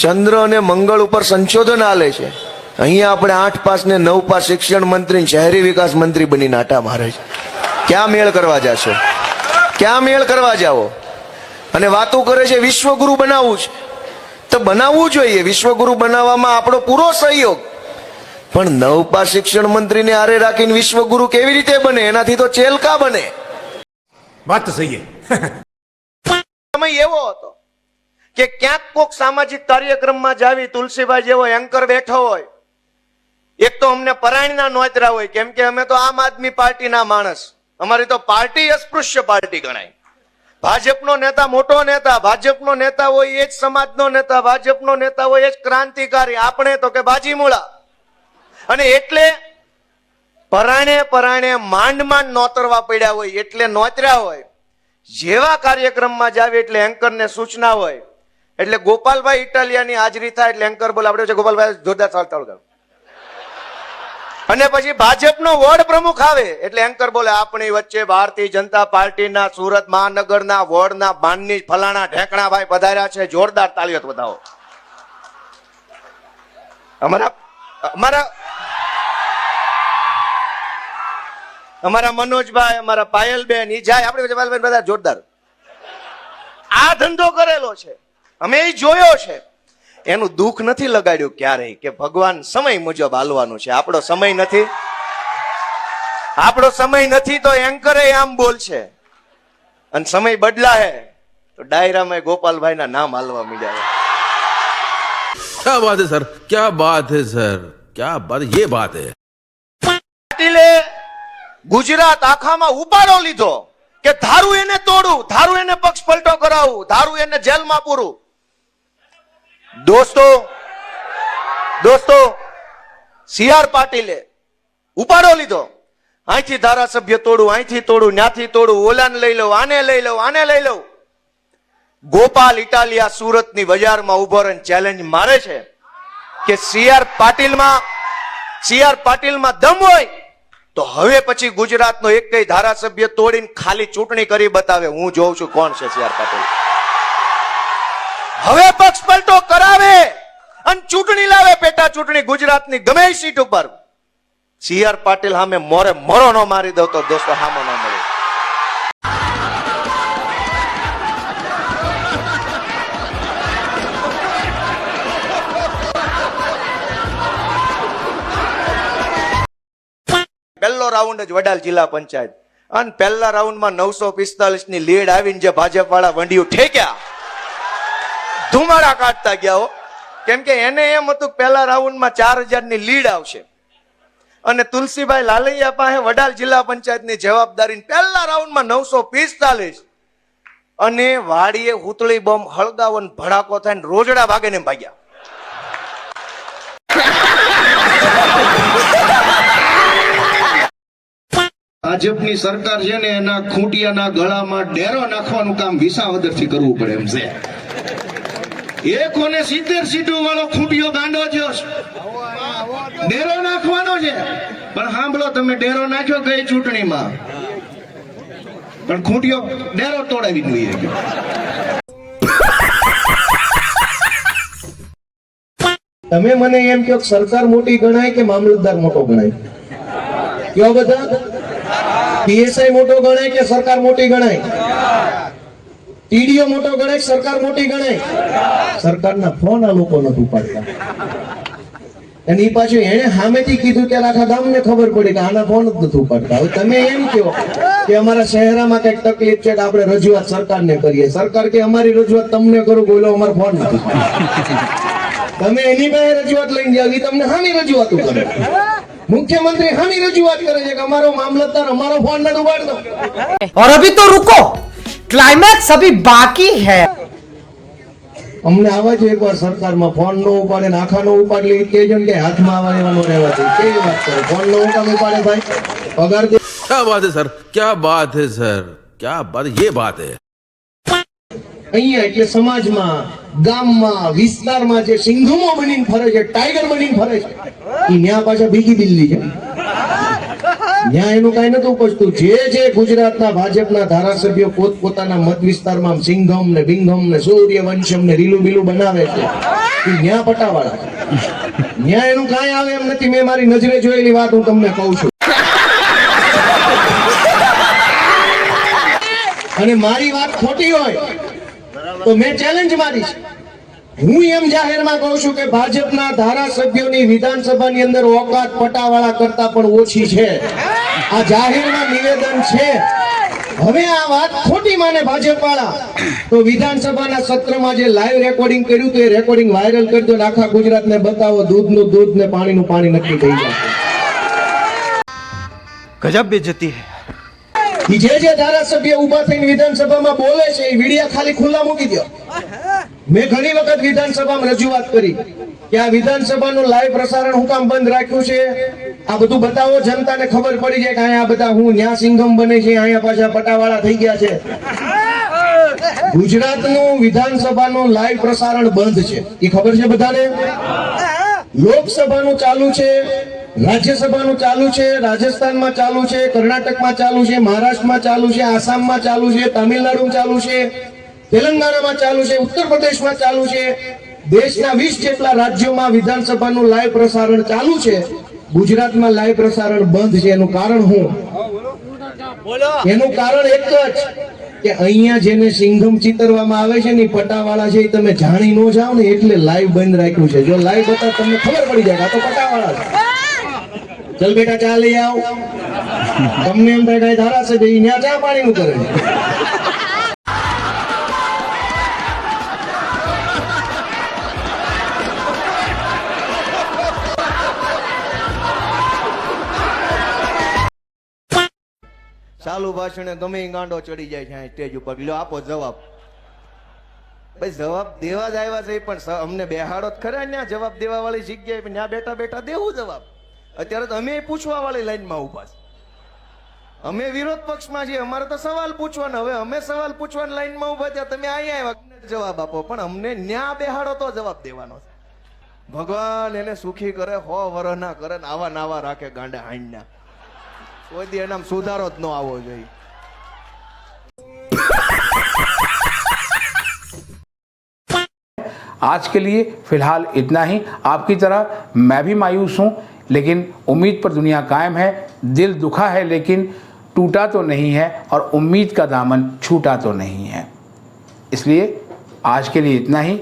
ચંદ્ર અને મંગળ ઉપર સંશોધન આલે છે. અહીંયા આપણે આઠ પાસ ને નવ પાસ શિક્ષણ મંત્રી શહેરી વિકાસ મંત્રી બની નાટા મારે છે. ક્યાં મેળ કરવા જાશો? ક્યાં મેળ કરવા જાઓ? અને વાતો કરે છે વિશ્વગુરુ બનાવવું છે. તો બનાવવું જોઈએ. વિશ્વગુરુ બનાવવામાં આપણો પૂરો સહયોગ. પણ નવપા શિક્ષણ મંત્રીને આરે રાખીને વિશ્વગુરુ કેવી રીતે બને? એનાથી તો ચેલકા બને. વાત સહી સમય એવો હતો. કે ક્યાંક કોક સામાજિક કાર્યક્રમમાં જાવી તુલસીભાઈ જેવો એન્કર બેઠો હોય. એક તો અમને પરાયણના નોતરા હોય, કેમ કે અમે તો આમ આદમી પાર્ટીના માણસ. અમારી તો પાર્ટી અસ્પૃશ્ય પાર્ટી ગણાય. ભાજપનો નેતા મોટો નેતા, ભાજપનો નેતા હોય એ જ સમાજનો નેતા, ભાજપનો નેતા હોય એ જ ક્રાંતિકારી. આપણે તો કે બાજીમૂળા. અને એટલે પરાણે પરાણે માંડ માંડ નોતરવા પડ્યા હોય, એટલે નોતર્યા હોય. જેવા કાર્યક્રમમાં જાવે એટલે એન્કરને સૂચના હોય એટલે ગોપાલભાઈ ઇટાલિયાની હાજરી થાય એટલે એન્કર બોલે આપણે ગોપાલભાઈ, જોરદાર સવાલ ચાલુ અને પછી ભાજપનો વોર્ડ પ્રમુખ આવે એટલે એન્કર બોલે, આપણી વચ્ચે ભારતીય જનતા પાર્ટીના, સુરત મહાનગરના વોર્ડના બાનની ફલાણા ઢેકણાભાઈ પધાર્યા છે. જોરદાર તાળીઓ બતાવો અમારા અમારા અમારા મનોજભાઈ, અમારા પાયલબેન, ઈ આપણે બધા જોરદાર. આ ધંધો કરેલો છે. અમે એ જોયો છે એનું દુઃખ નથી લગાડ્યું ક્યારેય કે ભગવાન સમય મુજબ હાલવાનું છે આપણો સમય નથી આપણો સમય નથી તો એન્કરે આમ બોલશે અને સમય બદલા હે તો ડાયરામાં ગોપાલભાઈના નામ હાલવા મીડ્યા क्या बात है सर क्या बात है सर क्या बात ये बात है પાટીલે ગુજરાત આખામાં ઉપાડો લીધો કે ધારું એને તોડું ધારું એને પક્ષ પલટો કરાવું ધારું એને જેલમાં પૂરું દોસ્તો દોસ્તો, સી આર પાટીલે ઉપાડો લીધો. અહીંથી ધારાસભ્ય તોડું અહીંથી તોડું, ન્યાથી તોડું, ઓલાને લઈ લઉં, આને લઈ લઉં, આને લઈ લઉં. ગોપાલ ઇટાલિયા સુરતની બજારમાં ઊભો રહીને ચેલેન્જ મારે છે કે સી આર પાટીલમાં, સી આર પાટીલમાં દમ હોય તો હવે પછી ગુજરાતનો એક કઈ ધારાસભ્ય તોડીને ખાલી ચૂંટણી કરી બતાવે. હું જોઉં છું કોણ છે સી આર પાટીલ. હવે પક્ષ પલટો કરાવે અને ચૂંટણી લાવે પેટા ચૂંટણી ગુજરાતની ગમે સીટ ઉપર. સી આર પાટીલ સામે મોરે મોરો નો મારી દો તો દોસ્તો હામો ન મળે. પહેલો રાઉન્ડ જ વડાલ જિલ્લા પંચાયત. અને પહેલા રાઉન્ડમાં નવસો પિસ્તાલીસની લીડ આવીને જે ભાજપ વાળા વંડિયું ઠેક્યા. ધુમાડા કાઢતા ગયા હો. કેમ કે એને એમ હતું પહેલા રાઉન્ડમાં ચાર હજારની લીડ આવશે. અને તુલસીભાઈ લાલૈયા પાસે વડાલ જિલ્લા પંચાયતની જવાબદારી પહેલા રાઉન્ડમાં નવસો પિસ્તાલીસ. અને વાડીએ હુતળી બોમ્બ હળગાવો ભડાકો થાય ને રોજડા ભાગે ને ભાગ્યા. ભાજપની સરકાર છે ને એના ખૂંટિયાના ગળામાં ડેરો નાખવાનું કામ વિસાવદરથી કરવું પડે એમ છે. એ કોને સિત્તેર સીટો વાળો ખૂટ્યો ગાંડો છે. ડેરો નાખવાનો છે. પણ સાંભળો, તમે ડેરો નાખ્યો ગઈ ચૂંટણીમાં. પણ ખૂટ્યો ડેરો તોડાવી જોઈએ તમે મને એમ કહો સરકાર મોટી ગણાય કે મામલતદાર મોટો ગણાય? કયો બધા. પીએસઆઈ મોટો ગણાય કે સરકાર મોટી ગણાય? ઈડીઓ મોટો ગણાય સરકાર મોટી ગણાય સરકારના ફોન આ લોકો નથી ઉપાડતા. અને એ પાછું એને સામેથી કીધું કે આખા ગામને ખબર પડી કે આના ફોન જ નથી ઉપાડતા. હવે તમે એમ કહો કે અમારા શહેરમાં કંઈક તકલીફ છે કે આપણે રજૂઆત સરકારને કરીએ. સરકાર કે અમારી રજૂઆત તમને કરું બોલો અમારો ફોન નથી તમે એની પાસે રજૂઆત લઈને જાવ એ તમને હાની રજૂઆત કરે. મુખ્યમંત્રી હાની રજૂઆત કરે છે કે અમારો મામલતદાર અમારો ફોન નથી ઉપાડતો. અરે તો રૂકો. ક્લાઇમેક્સ અભી બાકી હે અમને આવા છે એકવાર સરકારમાં ફોન નો ઉપાડે ને નો ઉપાડે કે જણ કે હાથમાં આવા લેવાનો રહેવા છે કેવી વાત કરે? ફોન નો ઉપાડે ઉપાડે ભાઈ? પગાર દે. ક્યા બાત હે સર? ક્યા બાત હે સર? ક્યા બાત યે બાત હે. અહીંયા એટલે સમાજમાં ગામમાં વિસ્તારમાં જે સિંધુમાં બનીને ફરે છે ટાઈગર બનીને ફરે છે એ ન્યા પાછા બીજી દિલ્હી છે. ન્યા એનું કઈ નતું પૂછતું. જે જે ગુજરાતના ભાજપના ધારાસભ્યો પોતપોતાના મત વિસ્તારમાં સિંઘમ ને બિંગમ ને સૂર્યવંશમ ને રીલું બીલું બનાવે છે, એ ન્યા પટાવાળા. ન્યા એનું કાંઈ આવે એમ નથી. મેં મારી નજરે જોયેલી વાત હું તમને કહું છું. અને મારી વાત ખોટી હોય, તો મેં ચેલેન્જ મારી છે. હું એમ જાહેરમાં કહું છું કે ભાજપના ધારાસભ્યોની વિધાનસભાની અંદર ઓકાત પટાવાળા કરતા પણ ઓછી છે. આ જાહેરમાં નિવેદન છે. હવે આ વાત ખોટી માને ભાજપ વાળા તો વિધાનસભાના સત્રમાં જે લાઈવ રેકોર્ડિંગ કર્યું તો એ રેકોર્ડિંગ વાયરલ કરી દો ને આખા ગુજરાતને બતાવો દૂધનું દૂધ ને પાણીનું પાણી નક્કી થઈ જાય. ગજબ બેજતી હે. જે જે ધારાસભ્ય ઊભા થઈને વિધાનસભામાં બોલે છે એ વિડિયા ખાલી ખુલ્લા મૂકી દો. મેં ઘણી વખત વિધાનસભામાં રજૂઆત કરી કે આ વિધાનસભાનું લાઈવ પ્રસારણ હું કામ બંધ રાખ્યું છે? આ બધું બતાવો, જનતાને ખબર પડી જાય કે અહીંયા બધા હું ન્યા સિંઘમ બને છે, અહીંયા પાછા પટાવાળા થઈ ગયા છે. ગુજરાતનું વિધાનસભાનું લાઈવ પ્રસારણ બંધ છે. એ ખબર છે બધાને? લોકસભાનું ચાલુ છે, રાજ્યસભાનું ચાલુ છે, રાજસ્થાનમાં ચાલુ છે, કર્ણાટકમાં ચાલુ છે, મહારાષ્ટ્રમાં ચાલુ છે, આસામમાં ચાલુ છે, તમિલનાડુમાં ચાલુ છે. તેલંગાણામાં ચાલુ છે ઉત્તર પ્રદેશમાં ચાલુ છે. દેશના વીસ જેટલા રાજ્યોમાં વિધાનસભાનું લાઈવ પ્રસારણ ચાલુ છે. ગુજરાતમાં લાઈવ પ્રસારણ બંધ છે એનું કારણ હું? એનું કારણ એક જ કે અહીંયા જેને સિંઘમ ચિતરવામાં આવે છે ને પટાવાળા છે એ તમે જાણી ન જાઓ ને એટલે લાઈવ બંધ રાખ્યું છે. જો લાઈવ બતા તમને ખબર પડી જાય આ તો પટાવાળા છે. ચલ બેટા ચા લઈ આવ. તમને એમ થાય ત્યાં ધારાસભ્ય ન્યા ચા પાણીનું કરે ચાલુ ભાષણે ગમે ગાંડો ચડી જાય છે સ્ટેજ ઉપર. લ્યો, આપો જવાબ. ભાઈ, જવાબ દેવા જ આવ્યા છે પણ અમને બેહાડો જ ખરા ત્યાં જવાબ દેવા વાળી જગ્યાએ ત્યાં બેઠા બેઠા દેવું જવાબ. અત્યારે તો અમે પૂછવા વાળી લાઈનમાં ઊભા છે. અમે વિરોધ પક્ષમાં છીએ. અમારે તો સવાલ પૂછવાનો. હવે અમે સવાલ પૂછવાની લાઈનમાં ઊભા થયા. તમે અહીંયા આવ્યા. જવાબ આપો. પણ અમને ન્યા બેહાડો તો જવાબ દેવાનો છે. ભગવાન એને સુખી કરે, હો વરહ ના કરે ને આવા નાવા રાખે ગાંડા હાંડના કોઈ દી એનામ સુધારો જ ન આવવો જોઈએ आज के लिए फिलहाल इतना ही आपकी तरह मैं भी मायूस हूँ लेकिन उम्मीद पर दुनिया कायम है दिल दुखा है लेकिन टूटा तो नहीं है और उम्मीद का दामन छूटा तो नहीं है इसलिए आज के लिए इतना ही